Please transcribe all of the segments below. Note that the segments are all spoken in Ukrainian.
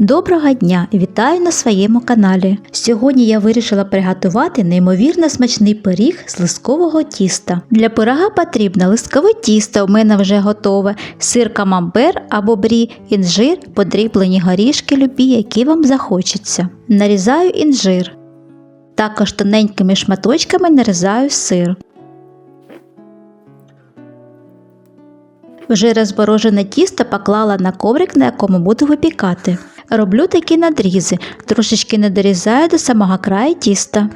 Доброго дня! Вітаю на своєму каналі. Сьогодні я вирішила приготувати неймовірно смачний пиріг з лискового тіста. Для пирога потрібно лискове тісто, у мене вже готове, сир камамбер або брі, інжир, подріблені горішки любі, які вам захочеться. Нарізаю інжир. Також тоненькими шматочками нарізаю сир. Вже розморожене тісто поклала на коврик, на якому буду випікати. Роблю такі надрізи, трошечки не дорізаю до самого краю тіста.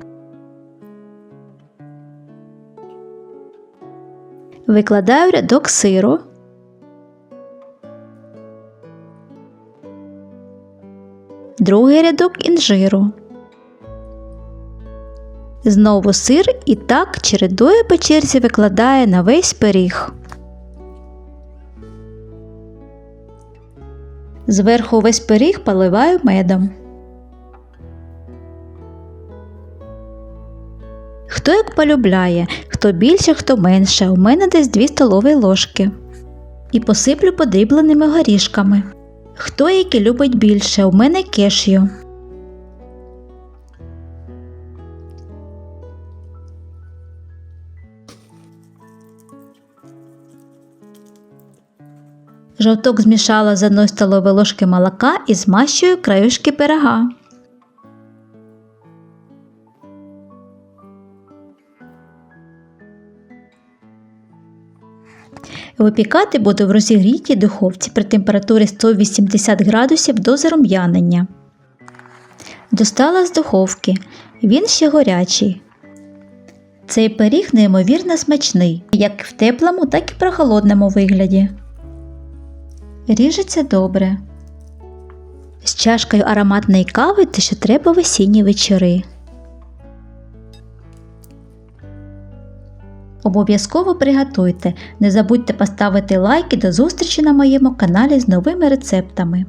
Викладаю рядок сиру. Другий рядок інжиру. Знову сир і так чередує по черзі викладає на весь пиріг. Зверху весь пиріг поливаю медом. Хто як полюбляє, хто більше, хто менше, у мене десь 2 столові ложки. І посиплю подрібленими горішками. Хто який любить більше, у мене кешю. Жовток змішала з 1 столової ложки молока і змащую краюшки пирога. Випікати буду в розігрітій духовці при температурі 180 градусів до зарум'янення. Достала з духовки. Він ще горячий. Цей пиріг неймовірно смачний, як в теплому, так і прохолодному вигляді. Ріжеться добре. З чашкою ароматної кави те, що треба в осінні вечори. Обов'язково приготуйте. Не забудьте поставити лайк і до зустрічі на моєму каналі з новими рецептами.